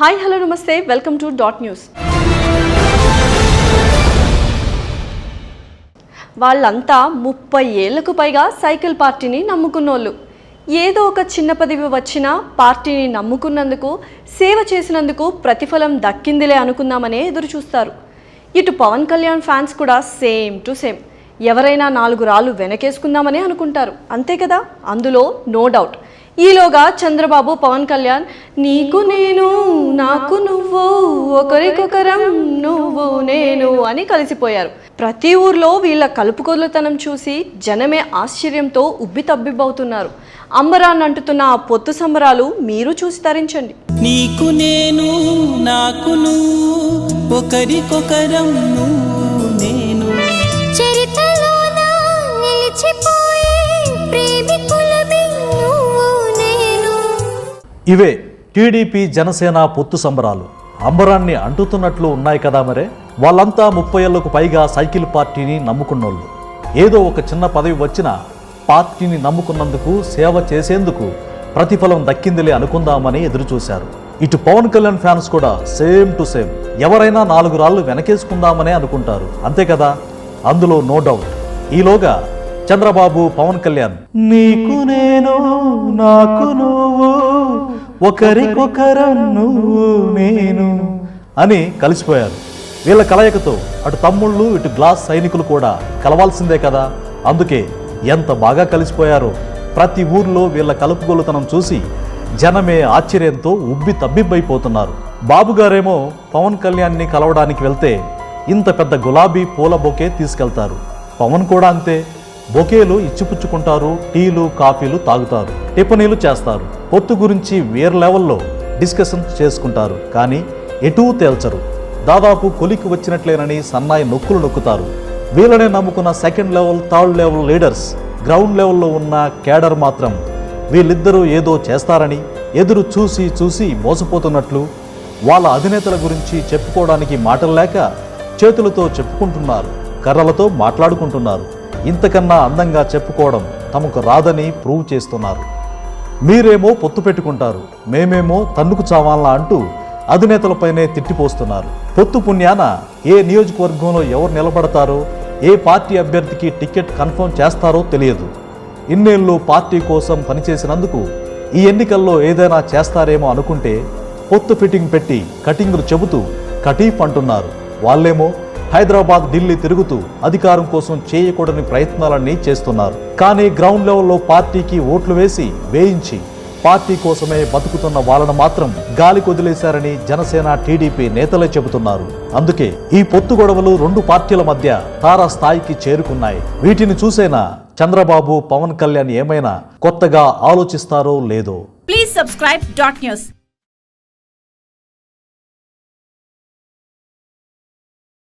Hi hello నమస్తే. Welcome to dot news. వాళ్ళంతా ముప్పై ఏళ్ళకు పైగా సైకిల్ పార్టీని నమ్ముకున్నోళ్ళు. ఏదో ఒక చిన్న పదవి వచ్చినా పార్టీని నమ్ముకున్నందుకు సేవ చేసినందుకు ప్రతిఫలం దక్కిందిలే అనుకుందామనే ఎదురు చూస్తారు ఇటు పవన్ కళ్యాణ్ ఫ్యాన్స్ కూడా సేమ్ టు సేమ్. ఎవరైనా నాలుగు రాళ్ళు వెనకేసుకుందామని అనుకుంటారు. అంతే కదా? అందులో నో డౌట్. ఈలోగా చంద్రబాబు పవన్ కళ్యాణ్ నీకు నేను నాకు నువ్వు ఒకరికొకరం నువ్వు నేను అని కలిసిపోయారు. ప్రతి ఊర్లో వీళ్ళ కలుపుకొలుతనం చూసి జనమే ఆశ్చర్యంతో ఉబ్బి తబ్బిబ్బవుతున్నారు. అంబరాన్ని అంటుతున్న ఆ పొత్తు సంబరాలు మీరు చూసి తరించండి. నీకు నేను నాకు నువ్వు ఒకరికొకరం నువ్వు ఇవే టీడీపీ జనసేన పొత్తు సంబరాలు. అంబరాన్ని అంటుతున్నట్లు ఉన్నాయి కదా మరే? వాళ్ళంతా ముప్పై ఏళ్ళకు పైగా సైకిల్ పార్టీని నమ్ముకున్నోళ్ళు. ఏదో ఒక చిన్న పదవి వచ్చినా పార్టీని నమ్ముకున్నందుకు సేవ చేసేందుకు ప్రతిఫలం దక్కిందిలే అనుకుందామని ఎదురుచూశారు. ఇటు పవన్ కళ్యాణ్ ఫ్యాన్స్ కూడా సేమ్ టు సేమ్. ఎవరైనా నాలుగు రాళ్ళు వెనకేసుకుందామనే అనుకుంటారు. అంతే కదా? అందులో నో డౌట్. ఈలోగా చంద్రబాబు పవన్ కళ్యాణ్. నీకు నేను నాకు నువ్వు. ఒకరికొకరం నువ్వు నేను అని కలిసిపోయారు. వీళ్ళ కలయికతో అటు తమ్ముళ్ళు ఇటు గ్లాస్ సైనికులు కూడా కలవాల్సిందే కదా. అందుకే ఎంత బాగా కలిసిపోయారో ప్రతి ఊర్లో వీళ్ళ కలుపుగోలుతనం చూసి జనమే ఆశ్చర్యంతో ఉబ్బి తబ్బిబ్బైపోతున్నారు. బాబుగారేమో పవన్ కళ్యాణ్ని కలవడానికి వెళ్తే ఇంత పెద్ద గులాబీ పూల బొకే తీసుకెళ్తారు. పవన్ కూడా అంతే. బొకేలు ఇచ్చిపుచ్చుకుంటారు టీలు కాఫీలు తాగుతారు టిఫనీలు చేస్తారు. పొత్తు గురించి వేరే లెవెల్లో డిస్కషన్ చేసుకుంటారు కానీ ఎటూ తేల్చరు. దాదాపు కొలికి వచ్చినట్లేనని సన్నాయి నొక్కులు నొక్కుతారు. వీళ్ళనే నమ్ముకున్న second level third level leaders ground లెవెల్లో ఉన్న కేడర్ మాత్రం వీళ్ళిద్దరూ ఏదో చేస్తారని ఎదురు చూసి చూసి మోసపోతున్నట్లు వాళ్ళ అధినేతల గురించి చెప్పుకోవడానికి మాటలు లేక చేతులతో చెప్పుకుంటున్నారు కర్రలతో మాట్లాడుకుంటున్నారు. ఇంతకన్నా అందంగా చెప్పుకోవడం తమకు రాదని ప్రూవ్ చేస్తున్నారు. మీరేమో పొత్తు పెట్టుకుంటారు మేమేమో తన్నుకు చావాలా అంటూ అధినేతలపైనే తిట్టిపోస్తున్నారు. పొత్తు పుణ్యాన ఏ నియోజకవర్గంలో ఎవరు నిలబడతారో ఏ పార్టీ అభ్యర్థికి టికెట్ కన్ఫర్మ్ చేస్తారో తెలియదు. ఇన్నేళ్ళు పార్టీ కోసం పనిచేసినందుకు ఈ ఎన్నికల్లో ఏదైనా చేస్తారేమో అనుకుంటే పొత్తు ఫిట్టింగ్ పెట్టి కటింగులు చెబుతూ కటీఫ్ అంటున్నారు. వాళ్ళేమో హైదరాబాద్ ఢిల్లీ తిరుగుతూ అధికారం కోసం చేయకూడని ప్రయత్నాలన్నీ చేస్తున్నారు. కానీ గ్రౌండ్ లెవెల్లో పార్టీకి ఓట్లు వేసి వేయించి పార్టీ కోసమే బతుకుతున్న వాళ్ళను మాత్రం గాలి కొదిలేశారని జనసేన టీడీపీ నేతలే చెబుతున్నారు. అందుకే ఈ పొత్తు గొడవలు రెండు పార్టీల మధ్య తారాస్థాయికి చేరుకున్నాయి. వీటిని చూసేనా చంద్రబాబు పవన్ కళ్యాణ్ ఏమైనా కొత్తగా ఆలోచిస్తారో లేదో? Please subscribe dot.